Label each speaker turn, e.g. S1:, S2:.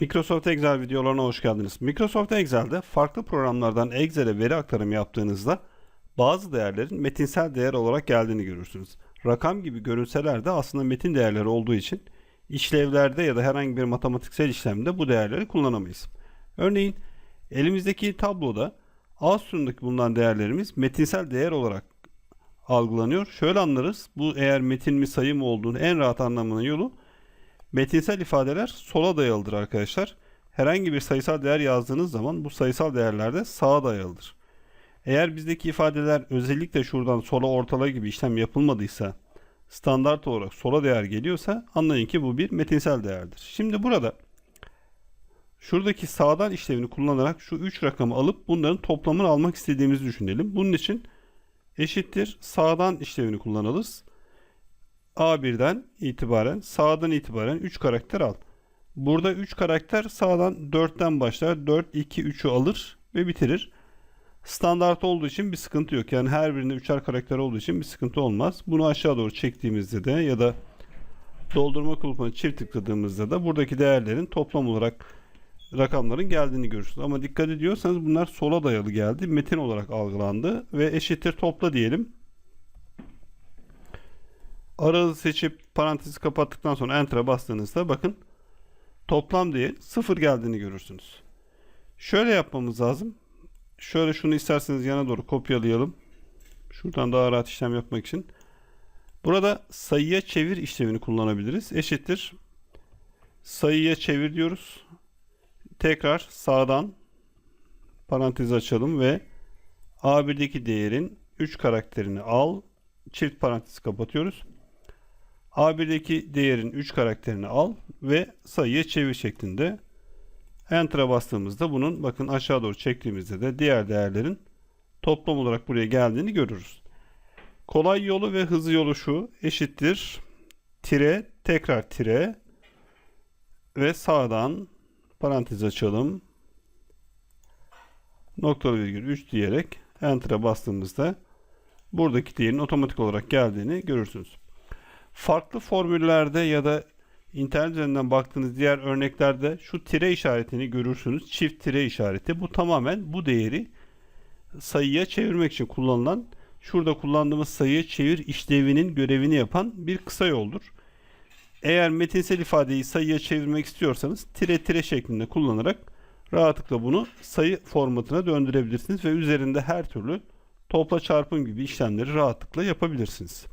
S1: Microsoft Excel videolarına hoş geldiniz. Microsoft Excel'de farklı programlardan Excel'e veri aktarımı yaptığınızda bazı değerlerin metinsel değer olarak geldiğini görürsünüz. Rakam gibi görünseler de aslında metin değerleri olduğu için işlevlerde ya da herhangi bir matematiksel işlemde bu değerleri kullanamayız. Örneğin elimizdeki tabloda A sütundaki bulunan değerlerimiz metinsel değer olarak algılanıyor. Şöyle anlarız. Bu eğer metin mi sayı mı olduğunu en rahat anlamanın yolu Metinsel ifadeler sola dayalıdır arkadaşlar. Herhangi bir sayısal değer yazdığınız zaman bu sayısal değerler de sağa dayalıdır. Eğer bizdeki ifadeler özellikle şuradan sola ortala gibi işlem yapılmadıysa, standart olarak sola değer geliyorsa anlayın ki bu bir metinsel değerdir. Şimdi burada şuradaki sağdan işlevini kullanarak şu 3 rakamı alıp bunların toplamını almak istediğimizi düşünelim. Bunun için eşittir sağdan işlevini kullanırız. A1'den itibaren sağdan itibaren 3 karakter al. Burada 3 karakter sağdan 4'ten başlar. 4, 2, 3'ü alır ve bitirir. Standart olduğu için bir sıkıntı yok. Yani her birinde 3'er karakter olduğu için bir sıkıntı olmaz. Bunu aşağı doğru çektiğimizde de ya da doldurma kulpuna çift tıkladığımızda da buradaki değerlerin toplam olarak rakamların geldiğini görürsünüz. Ama dikkat ediyorsanız bunlar sola dayalı geldi. Metin olarak algılandı ve eşittir topla diyelim. Aralığı seçip parantezi kapattıktan sonra Enter'a bastığınızda bakın toplam diye sıfır geldiğini görürsünüz. Şöyle yapmamız lazım. Şöyle şunu isterseniz yana doğru kopyalayalım. Şuradan daha rahat işlem yapmak için. Burada sayıya çevir işlemini kullanabiliriz. Eşittir. Sayıya çevir diyoruz. Tekrar sağdan parantez açalım ve A1'deki değerin 3 karakterini al. Çift parantez kapatıyoruz. A1'deki değerin 3 karakterini al ve sayıya çevir şeklinde Enter'a bastığımızda bunun bakın aşağı doğru çektiğimizde de diğer değerlerin toplam olarak buraya geldiğini görürüz. Kolay yolu ve hızlı yolu şu eşittir tire tekrar tire ve sağdan parantez açalım noktalı virgül 3 diyerek Enter'a bastığımızda buradaki değerin otomatik olarak geldiğini görürsünüz. Farklı formüllerde ya da internet üzerinden baktığınız diğer örneklerde şu tire işaretini görürsünüz. Çift tire işareti. Bu tamamen bu değeri sayıya çevirmek için kullanılan şurada kullandığımız sayıya çevir işlevinin görevini yapan bir kısa yoldur. Eğer metinsel ifadeyi sayıya çevirmek istiyorsanız tire tire şeklinde kullanarak rahatlıkla bunu sayı formatına döndürebilirsiniz ve üzerinde her türlü topla çarpım gibi işlemleri rahatlıkla yapabilirsiniz.